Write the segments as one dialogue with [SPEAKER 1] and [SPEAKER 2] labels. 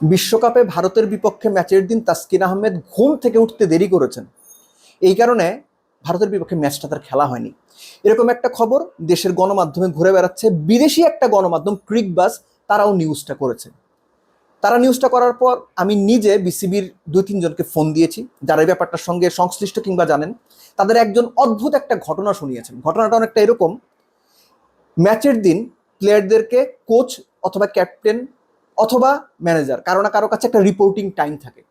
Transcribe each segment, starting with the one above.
[SPEAKER 1] বিশ্বকাপে ভারতের বিপক্ষে ম্যাচের দিন তাসকিন আহমেদ ঘুম থেকে উঠতে দেরি করেছেন। এই কারণে ভারতের বিপক্ষে ম্যাচটা তার খেলা হয়নি। এরকম একটা খবর দেশের গণমাধ্যমে ঘুরে বেড়াচ্ছে। বিদেশি একটা গণমাধ্যম ক্রিকবাস তারাও নিউজটা করেছে। তারা নিউজটা করার পর আমি নিজে বিসিবির দুই তিনজনকে ফোন দিয়েছি। যারা এই ব্যাপারটার সঙ্গে সংশ্লিষ্ট কিংবা জানেন, তাদের একজন অদ্ভুত একটা ঘটনা শুনিয়েছেন। ঘটনাটা অনেকটা এরকম, ম্যাচের দিন প্লেয়ারদেরকে কোচ অথবা ক্যাপ্টেন অথবা ম্যানেজার কারও না কারও কাছে একটা রিপোর্টিং টাইম থাকে।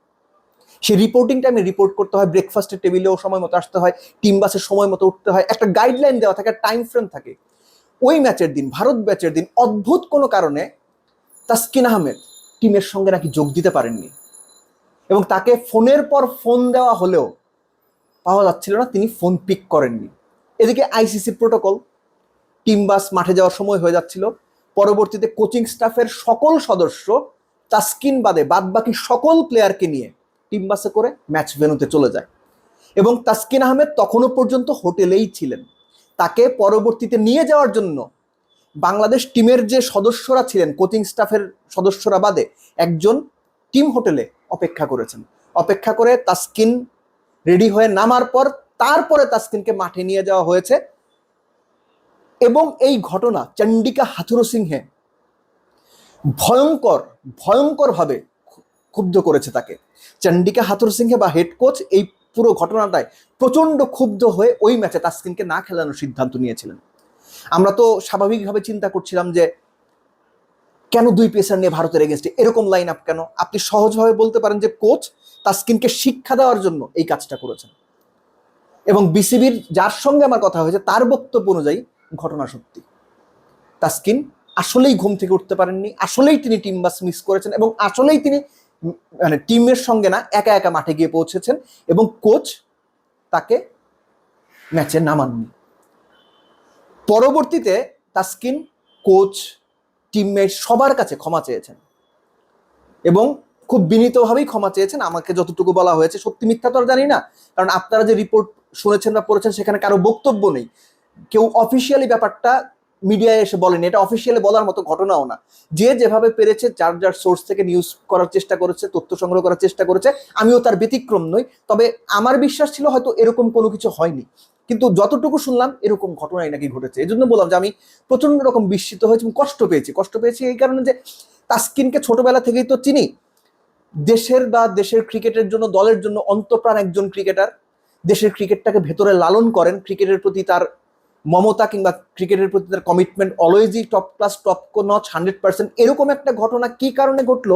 [SPEAKER 1] সেই রিপোর্টিং টাইমে রিপোর্ট করতে হয় ব্রেকফাস্টের টেবিলেও সময় মতো আসতে হয় টিম বাসের সময় মতো উঠতে হয়, একটা গাইডলাইন দেওয়া থাকে টাইম ফ্রেম থাকে। ওই ম্যাচের দিন, ভারত ম্যাচের দিন, অদ্ভুত কোনো কারণে তাসকিন আহমেদ টিমের সঙ্গে নাকি যোগ দিতে পারেননি। এবং তাকে ফোনের পর ফোন দেওয়া হলেও পাওয়া যাচ্ছিল না, তিনি ফোন পিক করেননি। এদিকে আইসিসি প্রোটোকল টিম বাস মাঠে যাওয়ার সময় হয়ে যাচ্ছিল। পরবর্তীতে কোচিং স্টাফের সকল সদস্য তাস্কিন বাদে বাদবাকি সকল প্লেয়ারকে নিয়ে টিম বাসে করে ম্যাচ ভেনুতে চলে যায়। এবং তাস্কিন আহমেদ তখনও পর্যন্ত হোটেলেই ছিলেন। তাকে পরবর্তীতে নিয়ে যাওয়ার জন্য বাংলাদেশ টিমের যে সদস্যরা ছিলেন কোচিং স্টাফের সদস্যরা বাদে একজন টিম হোটেলে অপেক্ষা করেছেন। অপেক্ষা করে তাস্কিন রেডি হয়ে নামার পর তারপরে তাস্কিনকে মাঠে নিয়ে যাওয়া হয়েছে। এবং এই ঘটনা চণ্ডিকা হাথুরু সিংহে ভয়ঙ্কর, ভয়ঙ্করভাবে ক্ষুব্ধ করেছে তাকে। চণ্ডিকা হাথুরু সিংহে বা হেড কোচ এই পুরো ঘটনাটায় প্রচণ্ড ক্ষুব্ধ হয়ে ওই ম্যাচে তাসকিনকে না খেলানোর সিদ্ধান্ত নিয়েছিলেন। আমরা তো স্বাভাবিকভাবে চিন্তা করছিলাম যে, কেন দুই পেসার নিয়ে ভারতের এগেনস্টে এরকম লাইন আপ কেন? আপনি সহজভাবে বলতে পারেন যে কোচ তাসকিনকে শিক্ষা দেওয়ার জন্য এই কাজটা করেছেন। এবং বিসিবির যার সঙ্গে আমার কথা হয়েছে, তার বক্তব্য অনুযায়ী ঘটনা সত্যি। তাসকিন আসলেই ঘুম থেকে উঠতে পারেননি, আসলেই তিনি টিম বাস মিস করেছেন এবং আসলেই তিনি মানে টিমের সঙ্গে না একা একা মাঠে গিয়ে পৌঁছেছেন এবং কোচ তাকে ম্যাচে নামাননি। পরবর্তীতে তাসকিন কোচ টিমমেট সবার কাছে ক্ষমা চেয়েছেন এবং খুব বিনীতভাবেই ক্ষমা চেয়েছেন। আমাকে যতটুকু বলা হয়েছে সত্যি মিথ্যা তো আর জানি না, কারণ আপনারা যে রিপোর্ট শুনেছেন বা পড়েছেন সেখানে কারও বক্তব্য নেই। কেউ অফিসিয়ালি ব্যাপারটা মিডিয়ায় এসে বলেনি। এটা অফিসিয়ালি বলার মতো ঘটনাও না। যে যেভাবে পেরেছে, যার যার সোর্স থেকে নিউজ করার চেষ্টা করেছে, তথ্য সংগ্রহ করার চেষ্টা করেছে, আমিও তার ব্যতিক্রম নই। তবে আমার বিশ্বাস ছিল হয়তো এরকম কোনো কিছু হয়নি। কিন্তু যতটুকু শুনলাম, এরকম ঘটনাই নাকি ঘটেছে। এই জন্য বললাম যে, আমি প্রচণ্ড রকম বিস্মিত হয়েছি কষ্ট পেয়েছি। কষ্ট পেয়েছি এই কারণে যে, তাস্কিনকে ছোটবেলা থেকেই তো চিনি। দেশের বা দেশের ক্রিকেটের জন্য, দলের জন্য অন্তপ্রাণ একজন ক্রিকেটার। দেশের ক্রিকেটটাকে ভেতরে লালন করেন। ক্রিকেটের প্রতি তার মমতা কিংবা ক্রিকেটের প্রতি তার commitment অলওয়েজই top class top notch hundred percent এরকম একটা ঘটনা কি কারণে ঘটলো?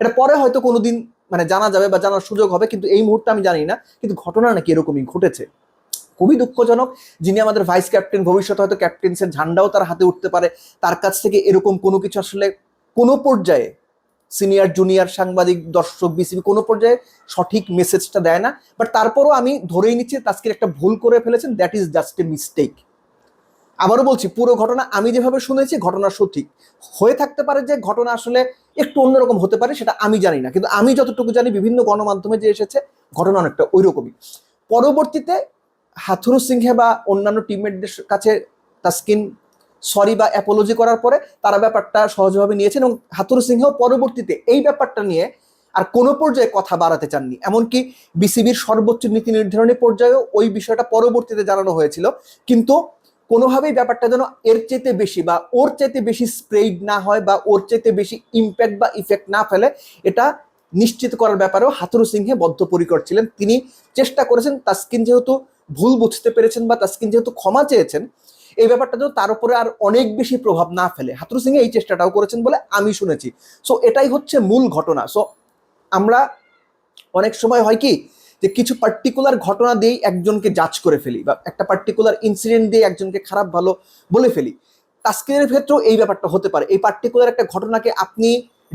[SPEAKER 1] এটা পরে হয়তো কোনোদিন মানে জানা যাবে বা জানার সুযোগ হবে, কিন্তু এই মুহূর্তে আমি জানি না, কিন্তু ঘটনা নাকি এরকমই ঘটেছে। খুবই দুঃখজনক, যিনি আমাদের ভাইস ক্যাপ্টেন ভবিষ্যতে হয়তো ক্যাপ্টেন্সের ঝান্ডাও তার হাতে উঠতে পারে। তার কাছ থেকে এরকম কোনো কিছু আসলে কোনো পর্যায়ে সিনিয়র জুনিয়র সাংবাদিক, দর্শক বিসিবি কোনো পর্যায়ে সঠিক মেসেজটা দেয় না। বাট তারপরও আমি ধরেই নিচ্ছি তাস্কির একটা ভুল করে ফেলেছেন that is just a mistake আবারও বলছি, পুরো ঘটনা আমি যেভাবে শুনেছি, ঘটনা সঠিক। হয়ে থাকতে পারে যে ঘটনা আসলে একটু অন্যরকম হতে পারে, সেটা আমি জানি না। কিন্তু আমি যতটুকু জানি, বিভিন্ন গণমাধ্যমে যে এসেছে, ঘটনা অনেকটা ওই রকমই পরবর্তীতে হাথুরু সিংহে বা অন্যান্য টিমমেটদের কাছে তাস্কিন সরি বা অ্যাপোলজি করার পরে তারা ব্যাপারটা সহজভাবে নিয়েছেন এবং হাথুরু সিংহেও পরবর্তীতে এই ব্যাপারটা নিয়ে আর কোনো পর্যায়ে কথা বাড়াতে চাননি। এমনকি বিসিবির সর্বোচ্চ নীতি নির্ধারণী পর্যায়েও ওই বিষয়টা পরবর্তীতে জানানো হয়েছিল। কিন্তু কোনোভাবেই ব্যাপারটা যেন এর চাইতে বেশি বা ওর চাইতে বেশি স্প্রেড না হয় বা ওর চাইতে বেশি ইম্প্যাক্ট বা ইফেক্ট না ফেলে, এটা নিশ্চিত করার ব্যাপারেও হাথুরু সিংহে বদ্ধপরিকর ছিলেন। তিনি চেষ্টা করেছেন, তাস্কিন যেহেতু ভুল বুঝতে পেরেছেন বা তাস্কিন যেহেতু ক্ষমা চেয়েছেন, এই ব্যাপারটা যেন তার উপরে আর অনেক বেশি প্রভাব না ফেলে। হাথুরু সিংহে এই চেষ্টাটাও করেছেন বলে আমি শুনেছি। সো এটাই হচ্ছে মূল ঘটনা। সো আমরা অনেক সময় হয় কি যে কিছু পার্টিকুলার ঘটনা দিয়েই একজনকে জাজ করে ফেলি বা একটা পার্টিকুলার ইনসিডেন্ট দিয়ে একজনকে খারাপ, ভালো বলে ফেলি। তাস্কিনের ক্ষেত্রেও এই ব্যাপারটা হতে পারে। এই পার্টিকুলার একটা ঘটনাকে আপনি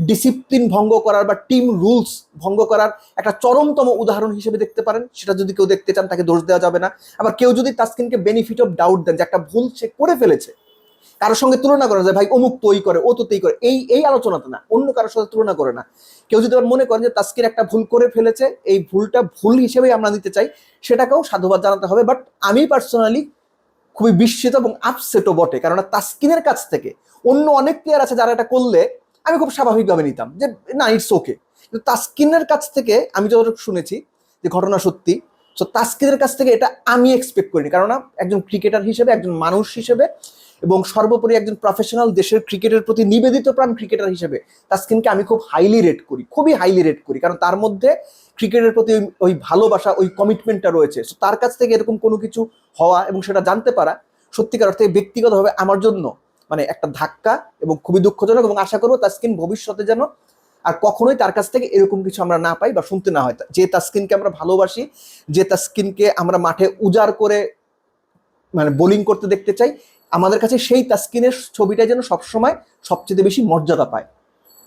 [SPEAKER 1] ডিসিপ্লিন ভঙ্গ করার বা টিম রুলস ভঙ্গ করার একটা চরমতম উদাহরণ হিসেবে দেখতে পারেন। সেটা যদি কেউ দেখতে চান, তাকে দোষ দেওয়া যাবে না। আবার কেউ যদি তাস্কিনকে বেনিফিট অফ ডাউট দেন যে একটা ভুল সে করে ফেলেছে কারোর সঙ্গে তুলনা করে যে ভাই অমুক তো করে, ও তো তেই করে। এই এই আলোচনাতে না, অন্য কারোর সাথে তুলনা করে না। কেউ যদি মনে করেন যে তাস্কির একটা ভুল করে ফেলেছে, এই ভুলটা ভুল হিসেবেই আমরা নিতে চাই, সেটাকেও সাধুবাদ জানাতে হবে। বাট আমি পার্সোনালি খুবই বিস্মিত এবং আপসেটও বটে কারণ তাস্কিনের কাছ থেকে অন্য অনেক প্লেয়ার আছে যারা এটা করলে আমি খুব স্বাভাবিকভাবে নিতাম যে, না ইটস ওকে কিন্তু তাস্কিনের কাছ থেকে আমি যতটুকু শুনেছি যে ঘটনা সত্যি তো তাস্কিনের কাছ থেকে এটা আমি এক্সপেক্ট করিনি। কেননা একজন ক্রিকেটার হিসেবে, একজন মানুষ হিসেবে এবং সর্বোপরি একজন প্রফেশনাল দেশের ক্রিকেটের প্রতি নিবেদিত প্রাণ ক্রিকেটার হিসেবে তাস্কিনকে আমি খুব হাইলি রেট করি, খুবই হাইলি রেট করি। কারণ তার মধ্যে ক্রিকেটের প্রতি ওই ভালোবাসা, ওই কমিটমেন্টটা রয়েছে। সো তার কাছ থেকে এরকম কোনো কিছু হওয়া এবং সেটা জানতে পারা সত্যিকার অর্থে ব্যক্তিগতভাবে আমার জন্য মানে একটা ধাক্কা এবং খুবই দুঃখজনক এবং আশা করব তাস্কিন ভবিষ্যতে যেন আর কখনোই তার কাছ থেকে এরকম কিছু আমরা না পাই বা শুনতে না হয়। যে তাস্কিনকে আমরা ভালোবাসি, যে তাস্কিনকে আমরা মাঠে উজাড় করে মানে বোলিং করতে দেখতে চাই, আমাদের কাছে সেই তাস্কিনের ছবিটা যেন সবসময় সবচেয়ে বেশি মর্যাদা পায়।